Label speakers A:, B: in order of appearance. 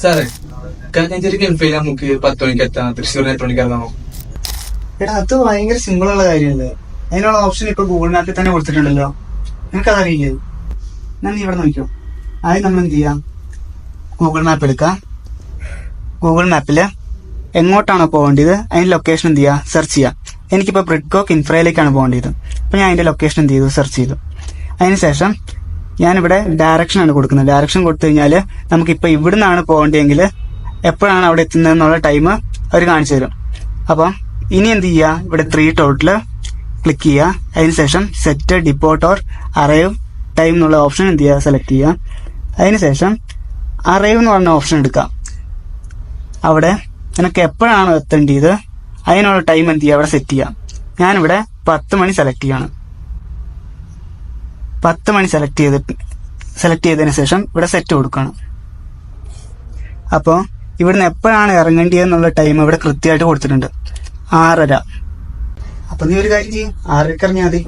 A: സാറേ കഞ്ഞഞ്ചേരി ഗൾഫിൽ നമുക്ക് പത്ത് മണിക്ക് എത്താം. തൃശ്ശൂരിന് എട്ട് മണിക്ക്
B: എടാ അത് ഭയങ്കര സിമ്പിൾ ഉള്ള കാര്യമല്ലേ? അതിനുള്ള ഓപ്ഷൻ ഇപ്പൊ ഗൂഗിൾ മാപ്പിൽ തന്നെ കൊടുത്തിട്ടുണ്ടല്ലോ. നിനക്കതറിയില്ലേ ഞാൻ നീ ഇവിടെ നോക്കിയോ ആദ്യം നമ്മൾ എന്ത് ചെയ്യാം? ഗൂഗിൾ മാപ്പ് എടുക്കാം. ഗൂഗിൾ മാപ്പിൽ എങ്ങോട്ടാണോ പോകേണ്ടത് അതിന്റെ ലൊക്കേഷൻ എന്ത് ചെയ്യുക സെർച്ച് ചെയ്യാം. എനിക്കിപ്പോ ബ്രിഡ്കോക്ക് ഇൻഫ്രയിലേക്കാണ് പോകേണ്ടത്. അപ്പൊ ഞാൻ അതിന്റെ ലൊക്കേഷൻ എന്ത് ചെയ്തു? സെർച്ച് ചെയ്തു. അതിനുശേഷം ഞാനിവിടെ ഡയറക്ഷൻ ആണ് കൊടുക്കുന്നത്. ഡയറക്ഷൻ കൊടുത്തു കഴിഞ്ഞാൽ നമുക്കിപ്പോൾ ഇവിടെ നിന്നാണ് പോകേണ്ടതെങ്കിൽ എപ്പോഴാണ് അവിടെ എത്തുന്നത് എന്നുള്ള ടൈം അവർ കാണിച്ചു തരും. അപ്പം ഇനി എന്ത് ചെയ്യുക? ഇവിടെ ത്രീ ടോട്ടിൽ ക്ലിക്ക് ചെയ്യുക. അതിനുശേഷം set depart or arrive time എന്നുള്ള ഓപ്ഷൻ എന്ത് ചെയ്യുക? സെലക്ട് ചെയ്യുക. അതിനുശേഷം അറൈവ് എന്ന് പറഞ്ഞ ഓപ്ഷൻ എടുക്കാം അവിടെ നിനക്ക് എപ്പോഴാണോ എത്തേണ്ടത്? അതിനുള്ള ടൈം എന്ത് ചെയ്യുക? അവിടെ സെറ്റ് ചെയ്യാം ഞാനിവിടെ പത്ത് മണി സെലക്ട് ചെയ്യാണ്. പത്ത് മണി സെലക്ട് ചെയ്തിട്ട് സെലക്ട് ചെയ്തതിന് ശേഷം ഇവിടെ സെറ്റ് കൊടുക്കണം. അപ്പോൾ ഇവിടുന്ന് എപ്പോഴാണ് ഇറങ്ങേണ്ടതെന്നുള്ള ടൈം ഇവിടെ കൃത്യമായിട്ട് കൊടുത്തിട്ടുണ്ട്. ആറര. അപ്പൊ നീ ഒരു കാര്യം ചെയ്യും. ആറരക്ക് ഇറങ്ങിയാൽ മതി.